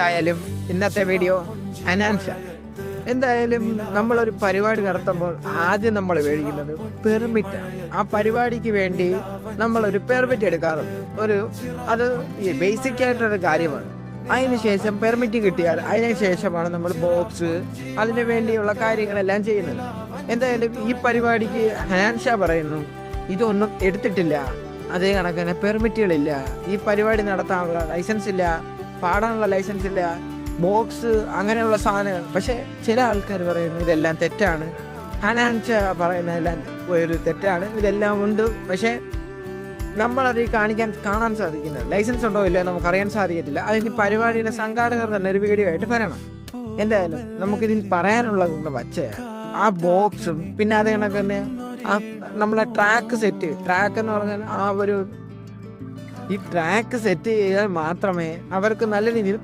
എന്തായാലും ഇന്നത്തെ വീഡിയോ അനാൻഷ. എന്തായാലും നമ്മളൊരു പരിപാടി നടത്തുമ്പോൾ ആദ്യം നമ്മൾ മേടിക്കുന്നത് പെർമിറ്റ് ആ പരിപാടിക്ക് വേണ്ടി നമ്മളൊരു പെർമിറ്റ് എടുക്കാറുണ്ട്. ഒരു അത് ബേസിക് ആയിട്ടൊരു കാര്യമാണ്. അതിന് ശേഷം പെർമിറ്റ് കിട്ടിയാൽ അതിന് ശേഷമാണ് നമ്മൾ ബോക്സ് അതിന് വേണ്ടിയുള്ള കാര്യങ്ങളെല്ലാം ചെയ്യുന്നത്. എന്തായാലും ഈ പരിപാടിക്ക് ഹാൻഷ പറയുന്നു ഇതൊന്നും എടുത്തിട്ടില്ല. അതേ കണക്കിന് പെർമിറ്റുകളില്ല ഈ പരിപാടി നടത്താനുള്ള ലൈസൻസ് ഇല്ല. പാടാനുള്ള ലൈസൻസ് ഇല്ല. ബോക്സ് അങ്ങനെയുള്ള സാധനങ്ങൾ. പക്ഷെ ചില ആൾക്കാർ പറയുന്നു ഇതെല്ലാം തെറ്റാണ്. അനാൻസ പറയുന്നതെല്ലാം ഒരു തെറ്റാണ്. ഇതെല്ലാം ഉണ്ട്. പക്ഷേ നമ്മളത് കാണിക്കാൻ കാണാൻ സാധിക്കുന്നത് ലൈസൻസ് ഉണ്ടോ ഇല്ലയോ നമുക്ക് അറിയാൻ സാധിക്കത്തില്ല. അതിന് പരിപാടിയുടെ സംഘാടകർ തന്നെ ഒരു വീഡിയോ ആയിട്ട് വരണം. എന്തായാലും നമുക്കിതിൽ പറയാനുള്ളത് കൊണ്ട് വച്ച ആ ബോക്സും പിന്നെ അത് കണക്ക് തന്നെ ആ നമ്മളെ ട്രാക്ക് സെറ്റ് ട്രാക്ക് എന്ന് പറഞ്ഞാൽ ആ ഒരു ഈ ട്രാക്ക് സെറ്റ് ചെയ്താൽ മാത്രമേ അവർക്ക് നല്ല രീതിയിൽ